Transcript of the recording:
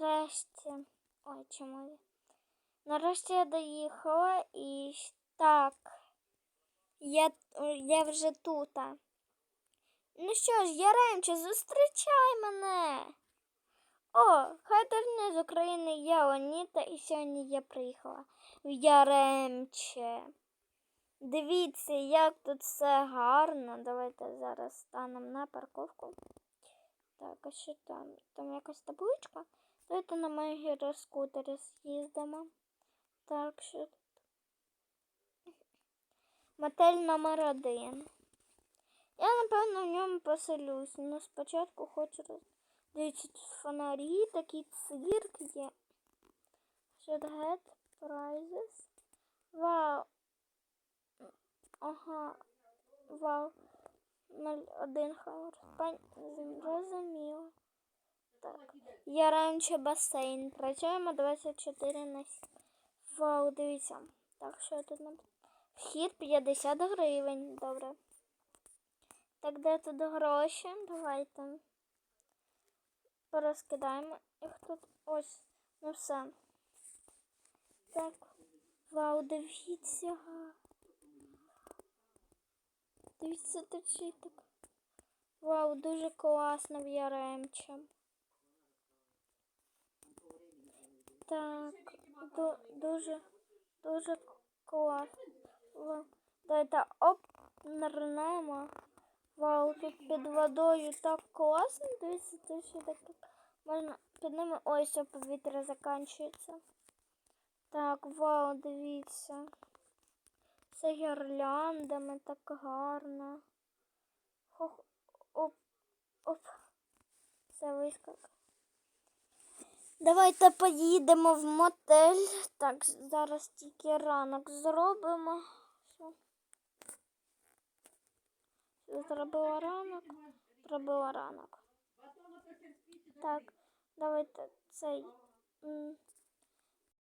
нарешті. Ой, чому? я- Нарешті я доїхала і так. Я, я вже тут. Ну що ж, Яремче, зустрічай мене. О, хай з України я Оніта, і сьогодні я приїхала в Яремче. Дивіться, як тут все гарно. Давайте зараз станемо на парковку. Так, а що там? Там якась табличка? Давайте на моїй гіроскутері з'їздимо. Так, що? Мотель номер один. Я, напевно, в ньому поселюсь. Ну, спочатку хочу роз... Дивіться, тут фонарі, такий цирк є. Should get prizes. Вау. Ага. Вау. 01 хавр. Пань... Зрозуміло. Так. Я раніше басейн. Працюємо 24 на Вау, дивіться. Так, що тут нам? Вхід 50 гривень. Добре. Так, де тут гроші? Давайте. Порозкидаємо їх тут. Ось. Ну все. Так. Вау, дивіться. Дивіться, тут так. Вау, дуже класно в Яремче. Так, ду- дуже, дуже класно. Оп. Вау, тут під водою так класно. Дивіться, тут ще так можна під ними. Ой, все, повітря закінчується. Так, вау, дивіться. Це гірляндами так гарно. Хох, оп, оп. Все вискак. Давайте поїдемо в мотель. Так, зараз тільки ранок зробимо. Зробила ранок. Зробила ранок. Так, давайте цей.